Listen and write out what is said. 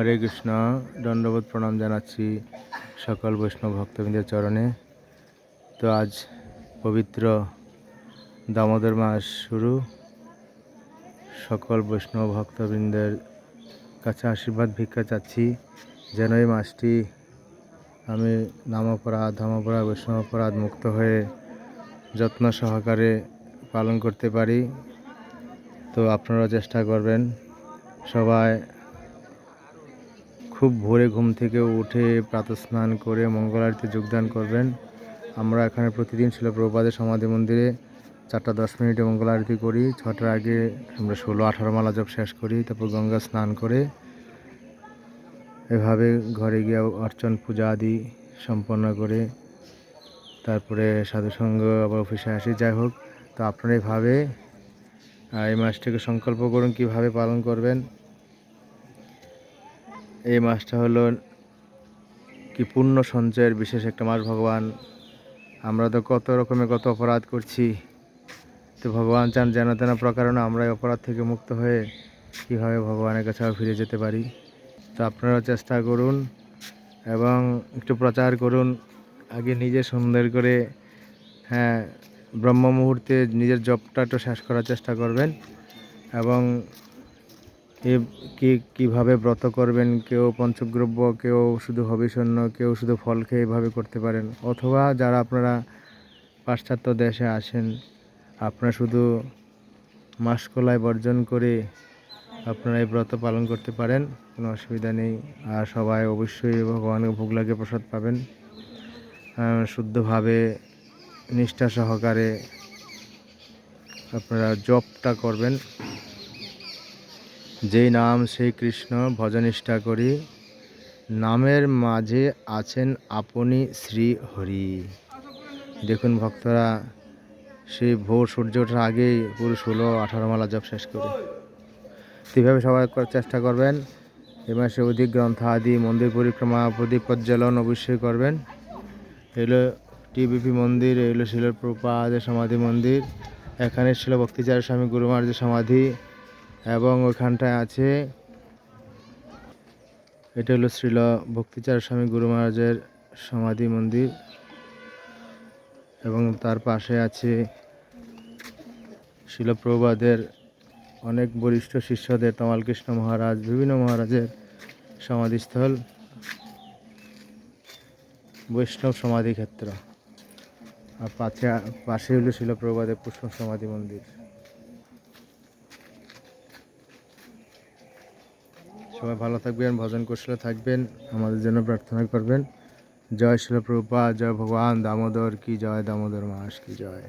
হরে কৃষ্ণ, দণ্ডবোধ প্রণাম জানাচ্ছি সকল বৈষ্ণব ভক্তবৃন্দের চরণে। তো আজ পবিত্র দামোদর মাস শুরু। সকল বৈষ্ণব ভক্তবৃন্দের কাছে আশীর্বাদ, ভিক্ষা চাচ্ছি যেন এই মাসটি আমি নামপরাধ বৈষ্ণব অপরাধ মুক্ত হয়ে যত্ন সহকারে পালন করতে পারি। তো আপনারা চেষ্টা করবেন সবাই খুব ভোরে ঘুম থেকে উঠে প্রাতঃস্নান করে মঙ্গল আরতিতে যোগদান করবেন। আমরা এখানে প্রতিদিন ছিল প্রভুপাদের সমাধি মন্দিরে চারটা দশ মিনিটে মঙ্গল আরতি করি। ছটার আগে আমরা ষোলো আঠারো মালা জপ শেষ করি, তারপর গঙ্গা স্নান করে এভাবে ঘরে গিয়ে অর্চন, পূজা আদি সম্পন্ন করে তারপরে সাধুসঙ্গ আবার অফিসে আসি। যাই হোক, তো আপনারা এইভাবে এই মাসটিকে সংকল্প করুন কীভাবে পালন করবেন। এই মাসটা হলো কি পুণ্য সঞ্চয়ের বিশেষ একটা মাস, ভগবান। আমরা তো কত রকমের কত অপরাধ করছি। তো ভগবান চান যেন তেন প্রকারণে আমরা এই অপরাধ থেকে মুক্ত হয়ে কীভাবে ভগবানের কাছে আবার ফিরে যেতে পারি। তো আপনারাও চেষ্টা করুন এবং একটু প্রচার করুন। আগে নিজে সুন্দর করে হ্যাঁ ব্রহ্ম মুহূর্তে নিজের জবটা একটু শেষ করার চেষ্টা করবেন। এবং এ কি, কীভাবে ব্রত করবেন? কেউ পঞ্চগ্রব্য কেউ শুধু হবিষণ্য কেউ শুধু ফল খেয়ে এভাবে করতে পারেন? অথবা যারা আপনারা পাশ্চাত্য দেশে আসেন, আপনারা শুধু মাসকলাই বর্জন করে আপনারা এই ব্রত পালন করতে পারেন? কোনো অসুবিধা নেই। আর সবাই অবশ্যই ভগবানকে ভোগ লাগে প্রসাদ পাবেন। শুদ্ধভাবে, নিষ্ঠা সহকারে আপনারা জপটা করবেন। যেই নাম সেই কৃষ্ণ ভজনিষ্ঠা করি, নামের মাঝে আছেন আপনি শ্রী হরি। দেখুন ভক্তরা, সেই ভোর সূর্য ওঠার আগেই পুরো ষোলো, আঠারো মালা জপ শেষ করে। এইভাবে সবাই চেষ্টা করবেন এ মাসে অধিক গ্রন্থ আদি মন্দির পরিক্রমা, প্রদীপ প্রজ্বলন অবশ্যই করবেন। এগুলো টিবিপি মন্দির এগুলো ছিল সমাধি মন্দির, এখানে ছিল ভক্তিচার স্বামী গুরু মহারাজের সমাধি এবং ওইখানটায় আছে, এটা হলো শ্রীল ভক্তিচার স্বামী গুরু মহারাজের সমাধি মন্দির এবং তার পাশে আছে শিলপ্রবাদের অনেক বরিষ্ঠ শিষ্যদের তমাল কৃষ্ণ মহারাজ, বিভিন্ন মহারাজের সমাধিস্থল, বৈষ্ণব সমাধি ক্ষেত্র আর পাশে পাশে হলো শিলপ্রবাদের পুষ্প সমাধি মন্দির। সবাই ভালো থাকবেন, ভজন কৌশলে থাকবেন, আমাদের জন্য প্রার্থনা করবেন। জয় শিলপ্রভা জয় ভগবান দামোদর কি জয়, দামোদর মাস কি জয়।